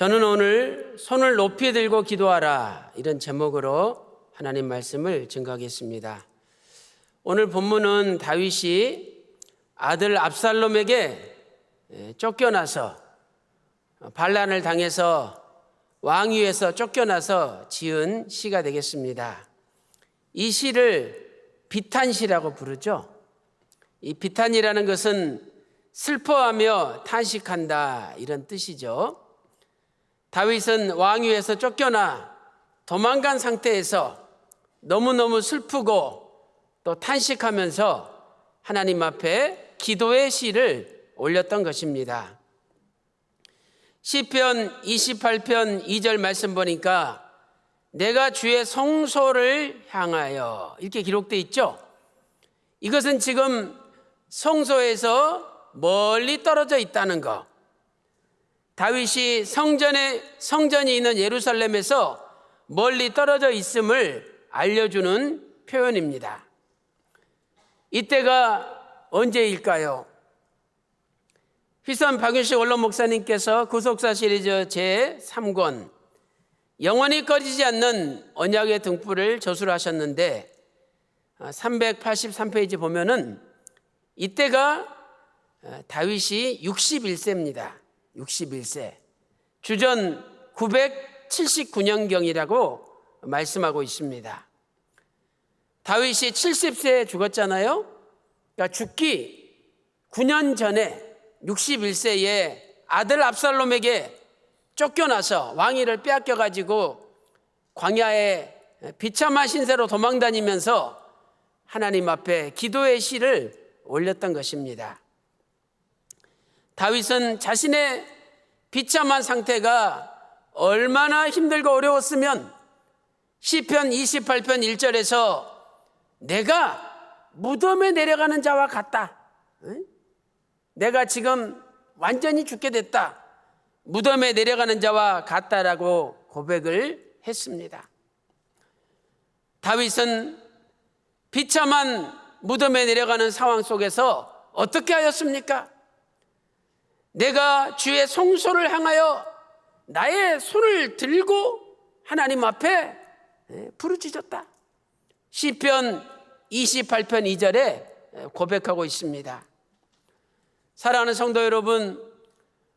저는 오늘 손을 높이 들고 기도하라 이런 제목으로 하나님 말씀을 증거하겠습니다. 오늘 본문은 다윗이 아들 압살롬에게 쫓겨나서 반란을 당해서 왕위에서 쫓겨나서 지은 시가 되겠습니다. 이 시를 비탄시라고 부르죠. 이 비탄이라는 것은 슬퍼하며 탄식한다 이런 뜻이죠. 다윗은 왕위에서 쫓겨나 도망간 상태에서 너무너무 슬프고 또 탄식하면서 하나님 앞에 기도의 시를 올렸던 것입니다. 시편 28편 2절 말씀 보니까 내가 주의 성소를 향하여 이렇게 기록되어 있죠. 이것은 지금 성소에서 멀리 떨어져 있다는 것. 다윗이 성전에 성전이 있는 예루살렘에서 멀리 떨어져 있음을 알려주는 표현입니다. 이때가 언제일까요? 휘선 박윤식 원로 목사님께서 구속사 시리즈 제 3권 영원히 꺼지지 않는 언약의 등불을 저술 하셨는데 383페이지 보면은 이때가 다윗이 61세입니다. 61세. 주전 979년경이라고 말씀하고 있습니다. 다윗이 70세에 죽었잖아요. 그러니까 죽기 9년 전에 61세에 아들 압살롬에게 쫓겨나서 왕위를 빼앗겨 가지고 광야에 비참한 신세로 도망다니면서 하나님 앞에 기도의 시를 올렸던 것입니다. 다윗은 자신의 비참한 상태가 얼마나 힘들고 어려웠으면 시편 28편 1절에서 내가 무덤에 내려가는 자와 같다. 내가 지금 완전히 죽게 됐다. 무덤에 내려가는 자와 같다라고 고백을 했습니다. 다윗은 비참한 무덤에 내려가는 상황 속에서 어떻게 하였습니까? 내가 주의 성소를 향하여 나의 손을 들고 하나님 앞에 부르짖었다. 시편 28편 2절에 고백하고 있습니다. 사랑하는 성도 여러분,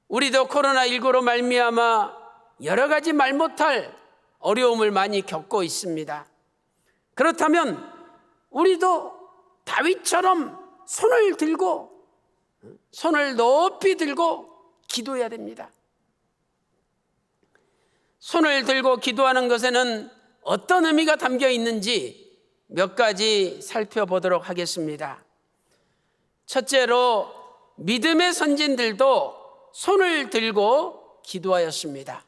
우리도 코로나19로 말미암아 여러 가지 말 못할 어려움을 많이 겪고 있습니다. 그렇다면 우리도 다윗처럼 손을 들고 손을 높이 들고 기도해야 됩니다. 손을 들고 기도하는 것에는 어떤 의미가 담겨 있는지 몇 가지 살펴보도록 하겠습니다. 첫째로 믿음의 선진들도 손을 들고 기도하였습니다.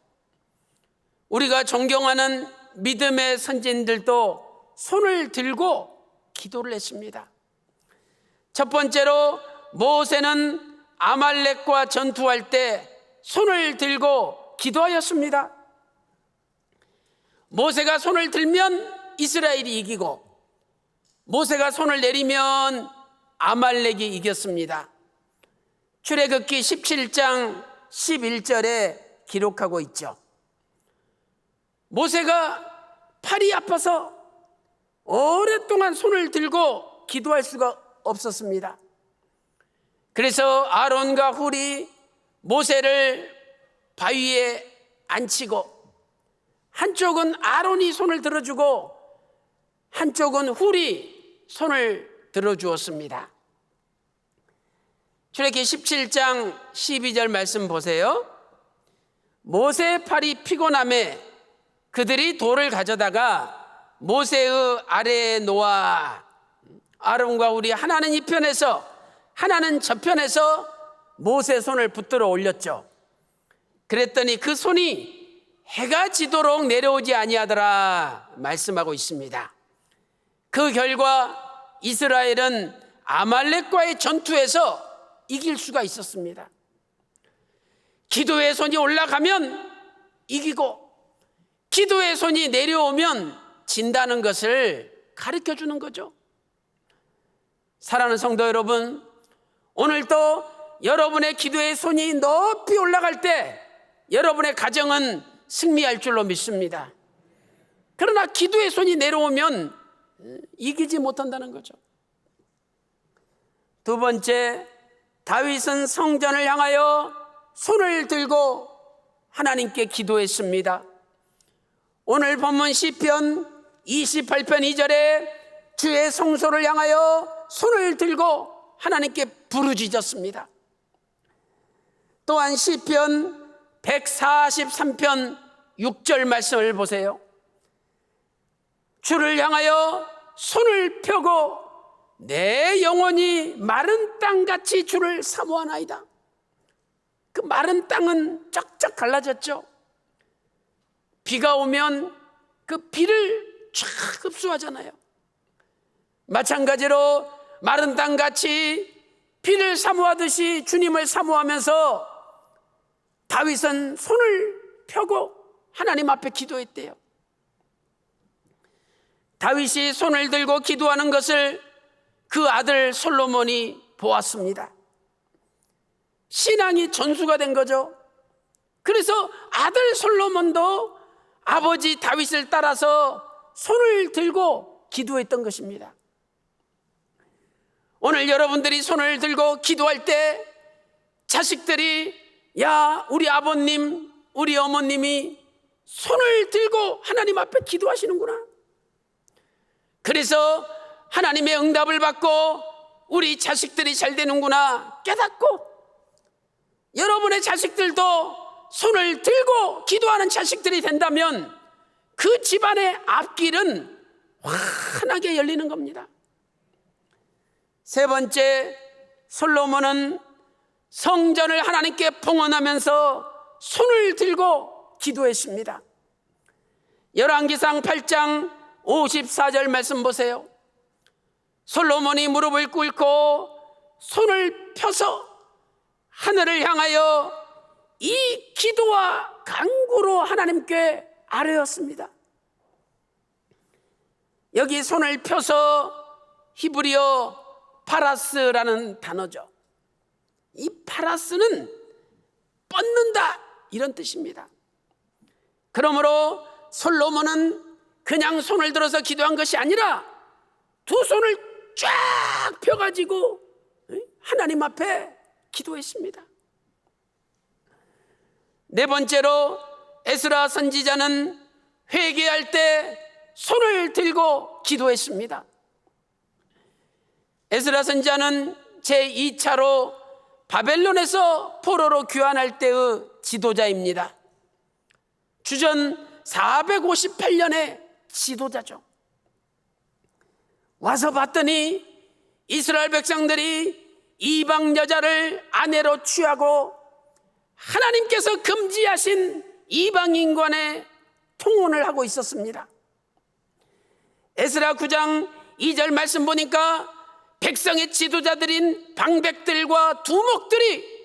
우리가 존경하는 믿음의 선진들도 손을 들고 기도를 했습니다. 첫 번째로 모세는 아말렉과 전투할 때 손을 들고 기도하였습니다. 모세가 손을 들면 이스라엘이 이기고 모세가 손을 내리면 아말렉이 이겼습니다. 출애굽기 17장 11절에 기록하고 있죠. 모세가 팔이 아파서 오랫동안 손을 들고 기도할 수가 없었습니다. 그래서 아론과 훌이 모세를 바위에 앉히고 한쪽은 아론이 손을 들어주고 한쪽은 훌이 손을 들어주었습니다. 출애기 17장 12절 말씀 보세요. 모세의 팔이 피곤함에 그들이 돌을 가져다가 모세의 아래에 놓아 아론과 우리 하나는 이 편에서 하나는 저편에서 모세 손을 붙들어 올렸죠. 그랬더니 그 손이 해가 지도록 내려오지 아니하더라 말씀하고 있습니다. 그 결과 이스라엘은 아말렉과의 전투에서 이길 수가 있었습니다. 기도의 손이 올라가면 이기고 기도의 손이 내려오면 진다는 것을 가르쳐 주는 거죠. 사랑하는 성도 여러분, 오늘도 여러분의 기도의 손이 높이 올라갈 때 여러분의 가정은 승리할 줄로 믿습니다. 그러나 기도의 손이 내려오면 이기지 못한다는 거죠. 두 번째, 다윗은 성전을 향하여 손을 들고 하나님께 기도했습니다. 오늘 본문 시편 28편 2절에 주의 성소를 향하여 손을 들고 하나님께 부르짖었습니다. 또한 시편 143편 6절 말씀을 보세요. 주를 향하여 손을 펴고 내 영혼이 마른 땅같이 주를 사모하나이다. 그 마른 땅은 쫙쫙 갈라졌죠. 비가 오면 그 비를 쫙 흡수하잖아요. 마찬가지로 마른 땅같이 비를 사모하듯이 주님을 사모하면서 다윗은 손을 펴고 하나님 앞에 기도했대요. 다윗이 손을 들고 기도하는 것을 그 아들 솔로몬이 보았습니다. 신앙이 전수가 된 거죠. 그래서 아들 솔로몬도 아버지 다윗을 따라서 손을 들고 기도했던 것입니다. 오늘 여러분들이 손을 들고 기도할 때 자식들이 야, 우리 아버님, 우리 어머님이 손을 들고 하나님 앞에 기도하시는구나. 그래서 하나님의 응답을 받고 우리 자식들이 잘 되는구나 깨닫고 여러분의 자식들도 손을 들고 기도하는 자식들이 된다면 그 집안의 앞길은 환하게 열리는 겁니다. 세 번째, 솔로몬은 성전을 하나님께 봉헌하면서 손을 들고 기도했습니다. 열왕기상 8장 54절 말씀 보세요. 솔로몬이 무릎을 꿇고 손을 펴서 하늘을 향하여 이 기도와 간구로 하나님께 아뢰었습니다. 여기 손을 펴서 히브리어 파라스라는 단어죠. 이 파라스는 뻗는다 이런 뜻입니다. 그러므로 솔로몬은 그냥 손을 들어서 기도한 것이 아니라 두 손을 쫙 펴가지고 하나님 앞에 기도했습니다. 네 번째로 에스라 선지자는 회개할 때 손을 들고 기도했습니다. 에스라 선지자는 제2차로 바벨론에서 포로로 귀환할 때의 지도자입니다. 주전 458년의 지도자죠. 와서 봤더니 이스라엘 백성들이 이방 여자를 아내로 취하고 하나님께서 금지하신 이방인간의 통혼을 하고 있었습니다. 에스라 9장 2절 말씀 보니까 백성의 지도자들인 방백들과 두목들이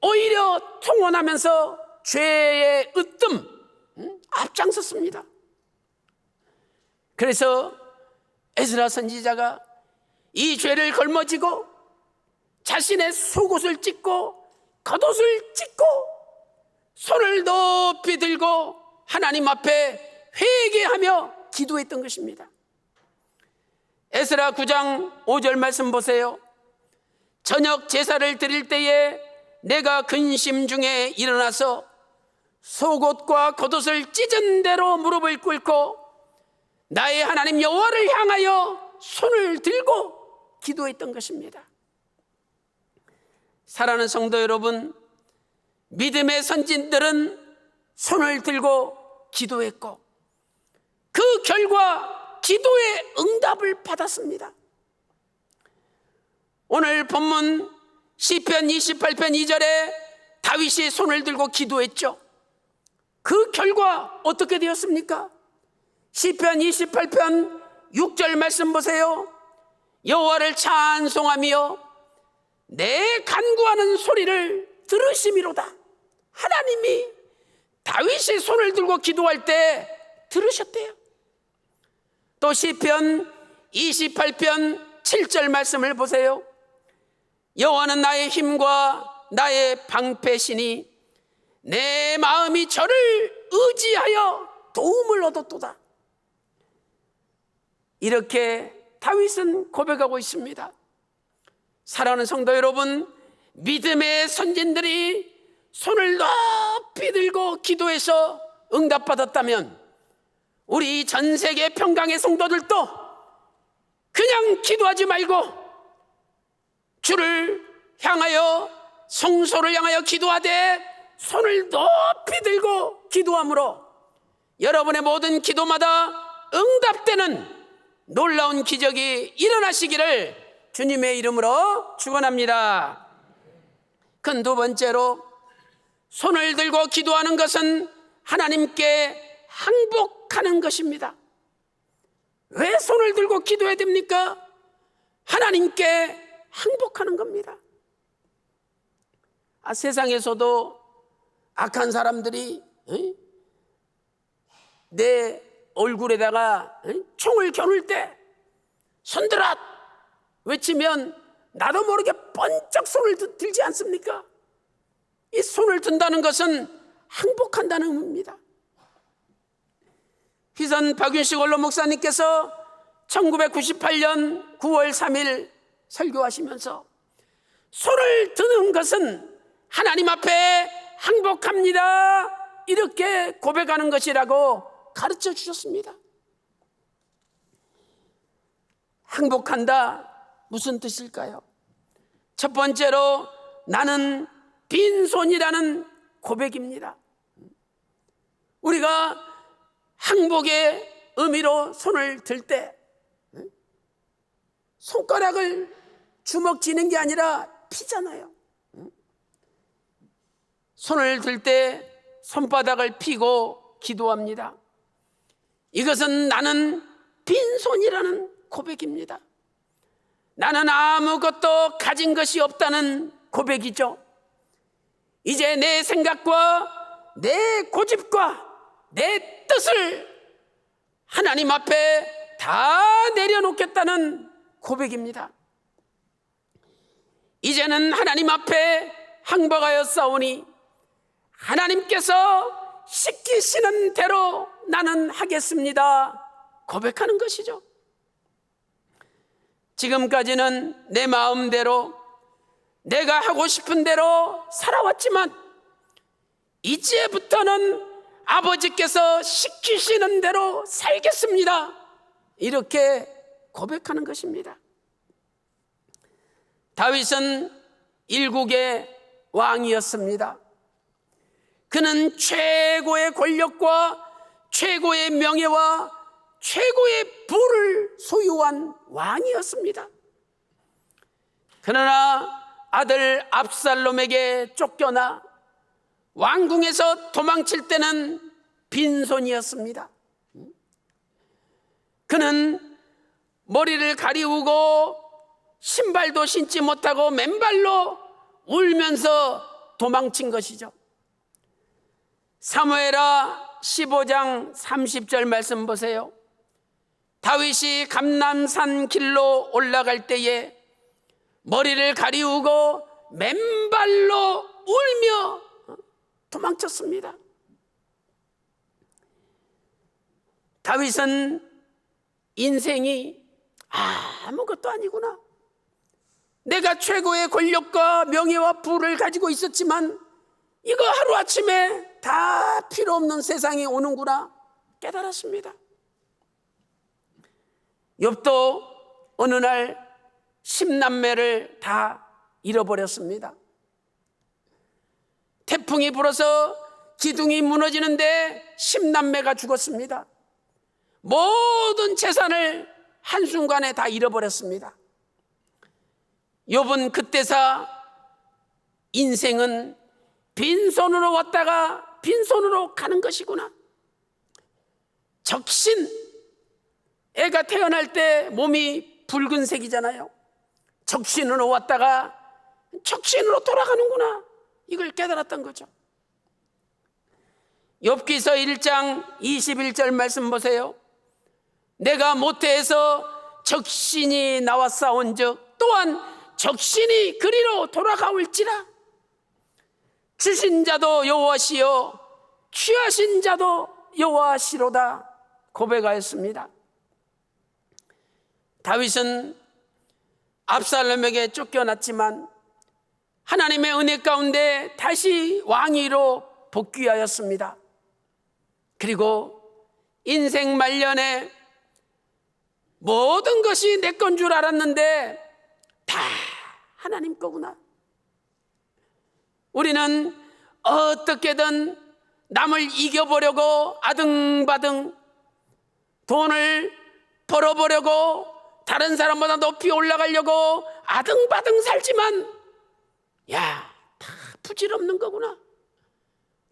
오히려 통혼하면서 죄의 으뜸 음, 앞장섰습니다. 그래서 에스라 선지자가 이 죄를 걸머지고 자신의 속옷을 찢고 겉옷을 찢고 손을 높이 들고 하나님 앞에 회개하며 기도했던 것입니다. 에스라 9장 5절 말씀 보세요. 저녁 제사를 드릴 때에 내가 근심 중에 일어나서 속옷과 겉옷을 찢은 대로 무릎을 꿇고 나의 하나님 여호와를 향하여 손을 들고 기도했던 것입니다. 사랑하는 성도 여러분, 믿음의 선진들은 손을 들고 기도했고 그 결과 기도의 응답을 받았습니다. 오늘 본문 시편 28편 2절에 다윗이 손을 들고 기도했죠. 그 결과 어떻게 되었습니까? 시편 28편 6절 말씀 보세요. 여호와를 찬송하며 내 간구하는 소리를 들으심이로다. 하나님이 다윗이 손을 들고 기도할 때 들으셨대요. 또 시편 28편 7절 말씀을 보세요. 여호와는 나의 힘과 나의 방패시니 내 마음이 저를 의지하여 도움을 얻었도다. 이렇게 다윗은 고백하고 있습니다. 사랑하는 성도 여러분, 믿음의 선진들이 손을 높이 들고 기도해서 응답받았다면 우리 전 세계 평강의 성도들도 그냥 기도하지 말고 주를 향하여 성소를 향하여 기도하되 손을 높이 들고 기도함으로 여러분의 모든 기도마다 응답되는 놀라운 기적이 일어나시기를 주님의 이름으로 축원합니다. 큰 두 번째로 손을 들고 기도하는 것은 하나님께 항복 하는 것입니다. 왜 손을 들고 기도해야 됩니까? 하나님께 항복하는 겁니다. 아, 세상에서도 악한 사람들이 에? 내 얼굴에다가 에? 총을 겨눌 때 손들어 외치면 나도 모르게 번쩍 손을 드- 들지 않습니까? 이 손을 든다는 것은 항복한다는 의미입니다. 희선 박윤식 원로 목사님께서 1998년 9월 3일 설교하시면서 손을 드는 것은 하나님 앞에 항복합니다. 이렇게 고백하는 것이라고 가르쳐 주셨습니다. 항복한다 무슨 뜻일까요? 첫 번째로 나는 빈손이라는 고백입니다. 우리가 항복의 의미로 손을 들 때 손가락을 주먹 쥐는 게 아니라 피잖아요. 손을 들 때 손바닥을 피고 기도합니다. 이것은 나는 빈손이라는 고백입니다. 나는 아무것도 가진 것이 없다는 고백이죠. 이제 내 생각과 내 고집과 내 뜻을 하나님 앞에 다 내려놓겠다는 고백입니다. 이제는 하나님 앞에 항복하여 싸우니 하나님께서 시키시는 대로 나는 하겠습니다. 고백하는 것이죠. 지금까지는 내 마음대로 내가 하고 싶은 대로 살아왔지만 이제부터는 아버지께서 시키시는 대로 살겠습니다. 이렇게 고백하는 것입니다. 다윗은 일국의 왕이었습니다. 그는 최고의 권력과 최고의 명예와 최고의 부를 소유한 왕이었습니다. 그러나 아들 압살롬에게 쫓겨나 왕궁에서 도망칠 때는 빈손이었습니다. 그는 머리를 가리우고 신발도 신지 못하고 맨발로 울면서 도망친 것이죠. 사무엘하 15장 30절 말씀 보세요. 다윗이 감남산 길로 올라갈 때에 머리를 가리우고 맨발로 울며 도망쳤습니다. 다윗은 인생이 아무것도 아니구나. 내가 최고의 권력과 명예와 부를 가지고 있었지만 이거 하루아침에 다 필요 없는 세상이 오는구나 깨달았습니다. 욥도 어느 날 십남매를 다 잃어버렸습니다. 태풍이 불어서 기둥이 무너지는데 십남매가 죽었습니다. 모든 재산을 한순간에 다 잃어버렸습니다. 욥은 그때사 인생은 빈손으로 왔다가 빈손으로 가는 것이구나. 적신 애가 태어날 때 몸이 붉은색이잖아요. 적신으로 왔다가 적신으로 돌아가는구나. 이걸 깨달았던 거죠. 엽기서 1장 21절 말씀 보세요. 내가 모태에서 적신이 싸운 적 또한 적신이 그리로 돌아가올지라 주신 자도 여호와시요 취하신 자도 여호와시로다 고백하였습니다. 다윗은 압살롬에게 쫓겨났지만 하나님의 은혜 가운데 다시 왕위로 복귀하였습니다. 그리고 인생 말년에 모든 것이 내 건 줄 알았는데 다 하나님 거구나. 우리는 어떻게든 남을 이겨보려고 아등바등 돈을 벌어보려고 다른 사람보다 높이 올라가려고 아등바등 살지만 야, 다 부질없는 거구나.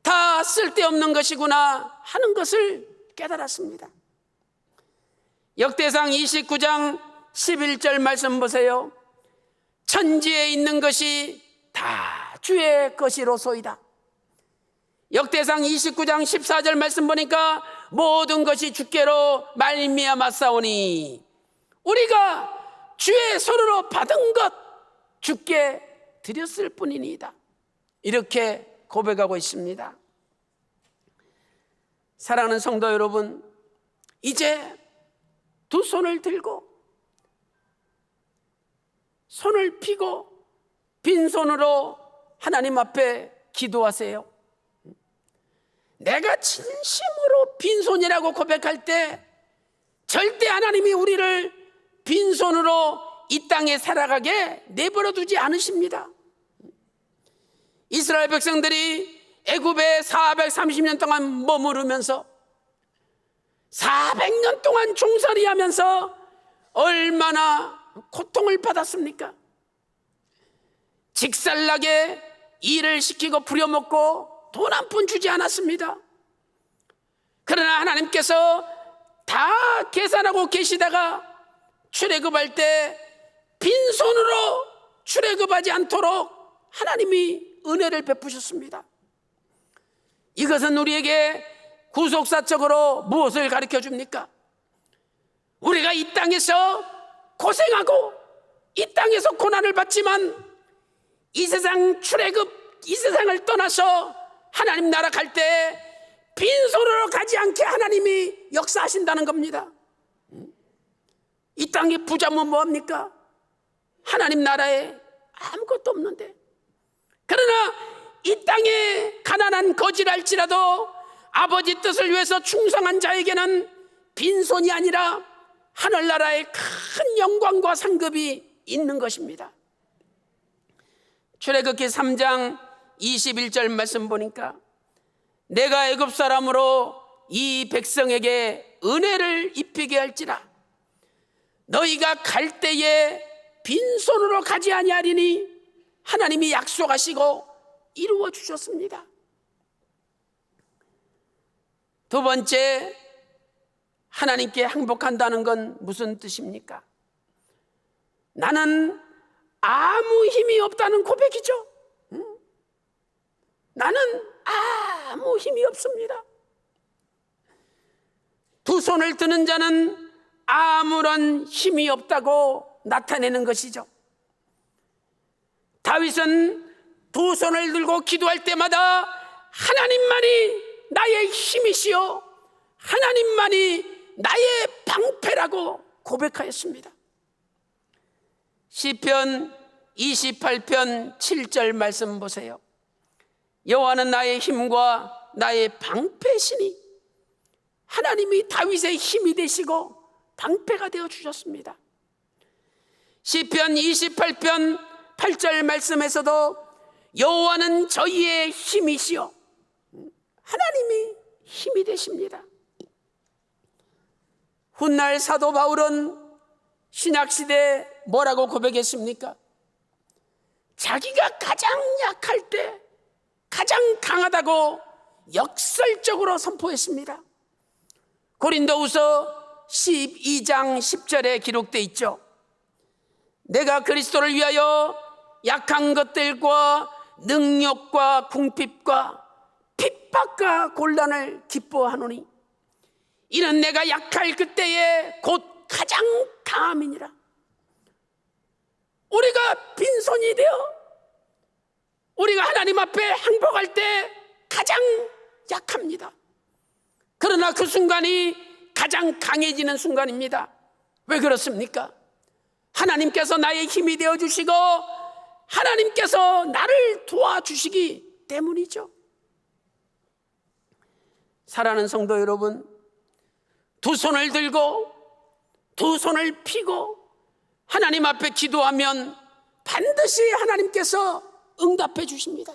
다 쓸데없는 것이구나 하는 것을 깨달았습니다. 역대상 29장 11절 말씀 보세요. 천지에 있는 것이 다 주의 것이로소이다. 역대상 29장 14절 말씀 보니까 모든 것이 주께로 말미암아 싸우니 우리가 주의 손으로 받은 것 주께 드렸을 뿐이니이다. 이렇게 고백하고 있습니다. 사랑하는 성도 여러분, 이제 두 손을 들고 손을 피고 빈손으로 하나님 앞에 기도하세요. 내가 진심으로 빈손이라고 고백할 때 절대 하나님이 우리를 빈손으로 이 땅에 살아가게 내버려 두지 않으십니다. 이스라엘 백성들이 애굽에 430년 동안 머무르면서 400년 동안 종살이 하면서 얼마나 고통을 받았습니까? 직살나게 일을 시키고 부려먹고 돈 한 푼 주지 않았습니다. 그러나 하나님께서 다 계산하고 계시다가 출애굽할 때 빈손으로 출애굽하지 않도록 하나님이 은혜를 베푸셨습니다. 이것은 우리에게 구속사적으로 무엇을 가르쳐 줍니까? 우리가 이 땅에서 고생하고 이 땅에서 고난을 받지만 이 세상 출애굽 이 세상을 떠나서 하나님 나라 갈 때 빈손으로 가지 않게 하나님이 역사하신다는 겁니다. 이 땅에 부자면 뭐합니까? 하나님 나라에 아무것도 없는데 그러나 이 땅에 가난한 거지랄지라도 아버지 뜻을 위해서 충성한 자에게는 빈손이 아니라 하늘나라의 큰 영광과 상급이 있는 것입니다. 출애굽기 3장 21절 말씀 보니까 내가 애굽 사람으로 이 백성에게 은혜를 입히게 할지라 너희가 갈 때에 빈손으로 가지 아니하리니 하나님이 약속하시고 이루어 주셨습니다. 두 번째 하나님께 항복한다는 건 무슨 뜻입니까? 나는 아무 힘이 없다는 고백이죠. 응? 나는 아무 힘이 없습니다. 두 손을 드는 자는 아무런 힘이 없다고 나타내는 것이죠. 다윗은 두 손을 들고 기도할 때마다 하나님만이 나의 힘이시요 하나님만이 나의 방패라고 고백하였습니다. 시편 28편 7절 말씀 보세요. 여호와는 나의 힘과 나의 방패시니 하나님이 다윗의 힘이 되시고 방패가 되어 주셨습니다. 시편 28편 8절 말씀에서도 여호와는 저희의 힘이시요 하나님이 힘이 되십니다. 훗날 사도 바울은 신약 시대 뭐라고 고백했습니까? 자기가 가장 약할 때 가장 강하다고 역설적으로 선포했습니다. 고린도후서 12장 10절에 기록돼 있죠. 내가 그리스도를 위하여 약한 것들과 능력과 궁핍과 핍박과 곤란을 기뻐하노니 이는 내가 약할 그때에 곧 가장 강함이니라. 우리가 빈손이 되어 우리가 하나님 앞에 항복할 때 가장 약합니다. 그러나 그 순간이 가장 강해지는 순간입니다. 왜 그렇습니까? 하나님께서 나의 힘이 되어 주시고 하나님께서 나를 도와주시기 때문이죠. 사랑하는 성도 여러분, 두 손을 들고 두 손을 피고 하나님 앞에 기도하면 반드시 하나님께서 응답해 주십니다.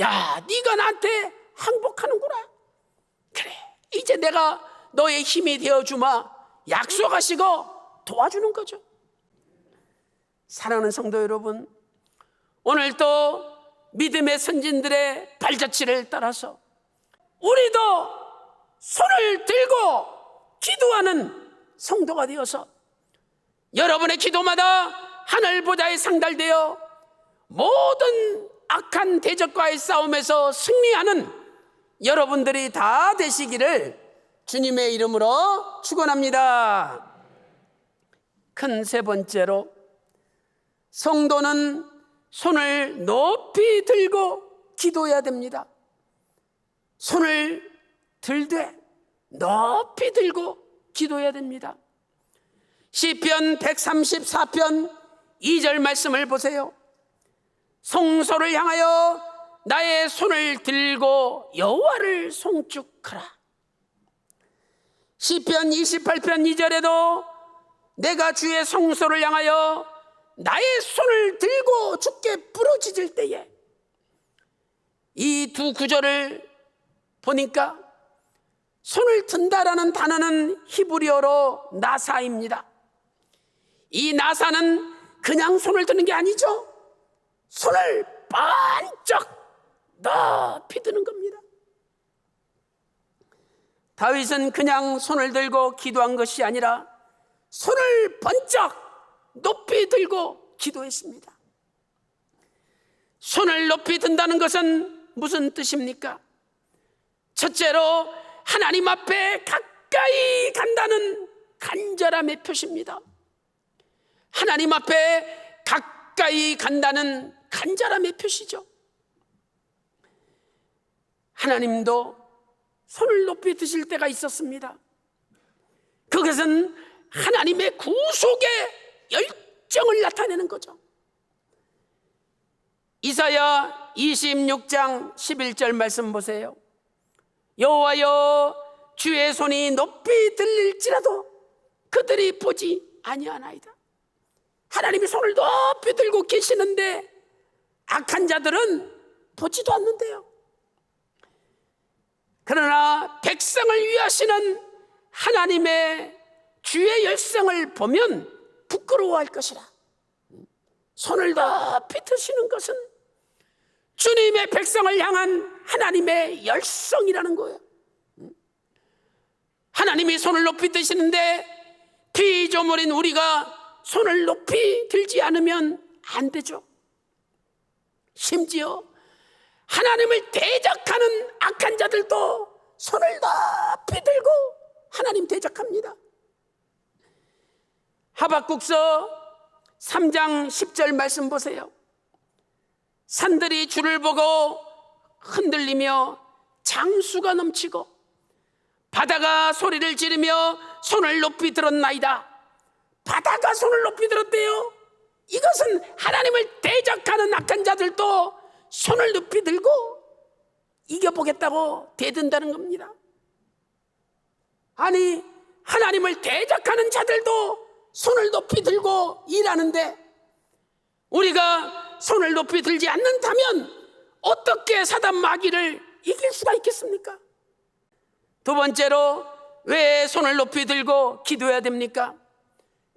야, 네가 나한테 항복하는구나. 그래, 이제 내가 너의 힘이 되어 주마. 약속하시고 도와주는 거죠. 사랑하는 성도 여러분, 오늘도 믿음의 선진들의 발자취를 따라서 우리도 손을 들고 기도하는 성도가 되어서 여러분의 기도마다 하늘보다에 상달되어 모든 악한 대적과의 싸움에서 승리하는 여러분들이 다 되시기를 주님의 이름으로 축원합니다. 큰 세 번째로 성도는 손을 높이 들고 기도해야 됩니다. 손을 들되 높이 들고 기도해야 됩니다. 시편 134편 2절 말씀을 보세요. 성소를 향하여 나의 손을 들고 여호와를 송축하라. 시편 28편 2절에도 내가 주의 성소를 향하여 나의 손을 들고 주께 부르짖을 때에 이 두 구절을 보니까 손을 든다라는 단어는 히브리어로 나사입니다. 이 나사는 그냥 손을 드는 게 아니죠. 손을 반짝 높이 드는 겁니다. 다윗은 그냥 손을 들고 기도한 것이 아니라 손을 번쩍 높이 들고 기도했습니다. 손을 높이 든다는 것은 무슨 뜻입니까? 첫째로 하나님 앞에 가까이 간다는 간절함의 표시입니다. 하나님 앞에 가까이 간다는 간절함의 표시죠. 하나님도 손을 높이 드실 때가 있었습니다. 그것은 하나님의 구속의 열정을 나타내는 거죠. 이사야 26장 11절 말씀 보세요. 여호와여 주의 손이 높이 들릴지라도 그들이 보지 아니하나이다. 하나님이 손을 높이 들고 계시는데 악한 자들은 보지도 않는데요. 그러나 백성을 위하시는 하나님의 주의 열성을 보면 부끄러워할 것이라. 손을 높이 드시는 것은 주님의 백성을 향한 하나님의 열성이라는 거예요. 하나님이 손을 높이 드시는데 피조물인 우리가 손을 높이 들지 않으면 안 되죠. 심지어 하나님을 대적하는 악한 자들도 손을 높이 들고 하나님 대적합니다. 하박국서 3장 10절 말씀 보세요. 산들이 주를 보고 흔들리며 장수가 넘치고 바다가 소리를 지르며 손을 높이 들었나이다. 바다가 손을 높이 들었대요. 이것은 하나님을 대적하는 악한 자들도 손을 높이 들고 이겨보겠다고 대든다는 겁니다. 아니, 하나님을 대적하는 자들도 손을 높이 들고 일하는데 우리가 손을 높이 들지 않는다면 어떻게 사단 마귀를 이길 수가 있겠습니까? 두 번째로 왜 손을 높이 들고 기도해야 됩니까?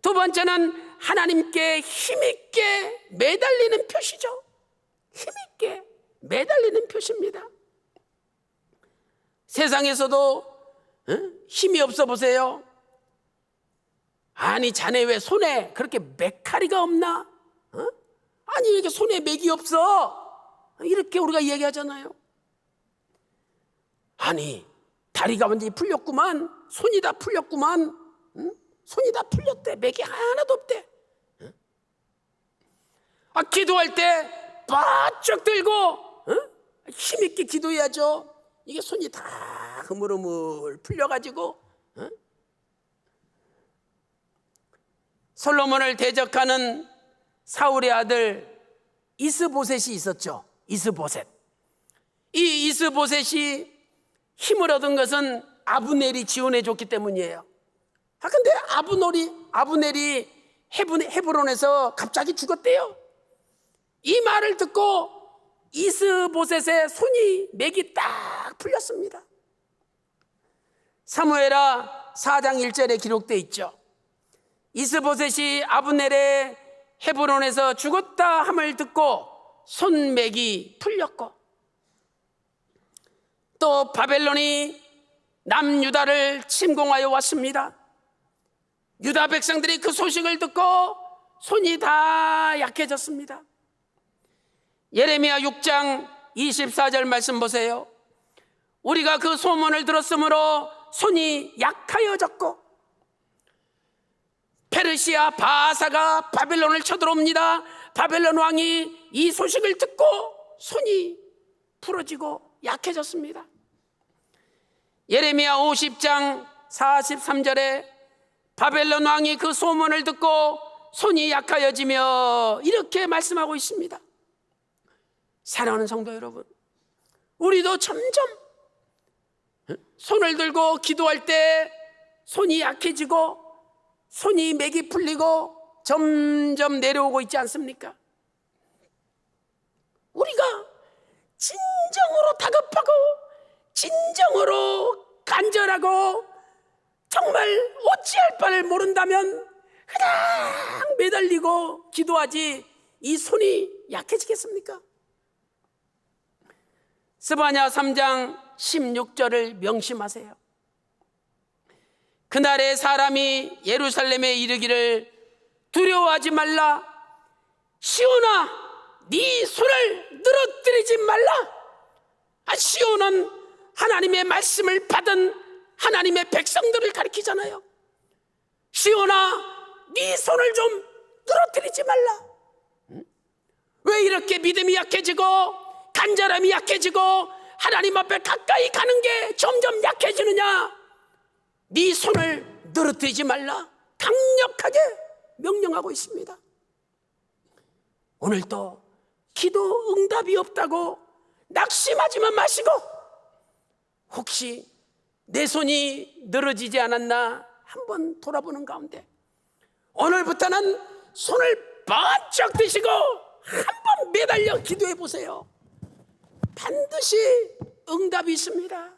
두 번째는 하나님께 힘있게 매달리는 표시죠. 힘있게 매달리는 표시입니다. 세상에서도 응? 힘이 없어 보세요. 아니 자네 왜 손에 그렇게 메카리가 없나? 어? 아니 왜 이렇게 손에 맥이 없어? 이렇게 우리가 얘기하잖아요. 아니 다리가 완전히 풀렸구만, 손이 다 풀렸구만, 응? 손이 다 풀렸대, 맥이 하나도 없대. 응? 아 기도할 때 바짝 들고 어? 힘있게 기도해야죠. 이게 손이 다 흐물흐물 풀려가지고 어? 솔로몬을 대적하는 사울의 아들 이스보셋이 있었죠. 이스보셋. 이 이스보셋이 힘을 얻은 것은 아브넬이 지원해 줬기 때문이에요. 아 근데 아브넬이 아브넬이 헤브, 헤브론에서 갑자기 죽었대요. 이 말을 듣고 이스보셋의 손이 맥이 딱 풀렸습니다. 사무엘하 4장 1절에 기록되어 있죠. 이스보셋이 아브넬의 헤브론에서 죽었다 함을 듣고 손맥이 풀렸고 또 바벨론이 남유다를 침공하여 왔습니다. 유다 백성들이 그 소식을 듣고 손이 다 약해졌습니다. 예레미야 6장 24절 말씀 보세요. 우리가 그 소문을 들었으므로 손이 약하여졌고 페르시아 바사가 바벨론을 쳐들어옵니다. 바벨론 왕이 이 소식을 듣고 손이 부러지고 약해졌습니다. 예레미야 50장 43절에 바벨론 왕이 그 소문을 듣고 손이 약하여지며 이렇게 말씀하고 있습니다. 사랑하는 성도 여러분, 우리도 점점 손을 들고 기도할 때 손이 약해지고 손이 맥이 풀리고 점점 내려오고 있지 않습니까? 우리가 진정으로 다급하고 진정으로 간절하고 정말 어찌할 바를 모른다면 그냥 매달리고 기도하지 이 손이 약해지겠습니까? 스바냐 3장 16절을 명심하세요. 그날에 사람이 예루살렘에 이르기를 두려워하지 말라. 시온아 네 손을 늘어뜨리지 말라. 아, 시온은 하나님의 말씀을 받은 하나님의 백성들을 가리키잖아요. 시온아 네 손을 좀 늘어뜨리지 말라. 응? 왜 이렇게 믿음이 약해지고 간절함이 약해지고 하나님 앞에 가까이 가는 게 점점 약해지느냐 네 손을 늘어뜨리지 말라 강력하게 명령하고 있습니다. 오늘도 기도 응답이 없다고 낙심하지만 마시고 혹시 내 손이 늘어지지 않았나 한번 돌아보는 가운데 오늘부터는 손을 바짝 드시고 한번 매달려 기도해 보세요. 반드시 응답이 있습니다.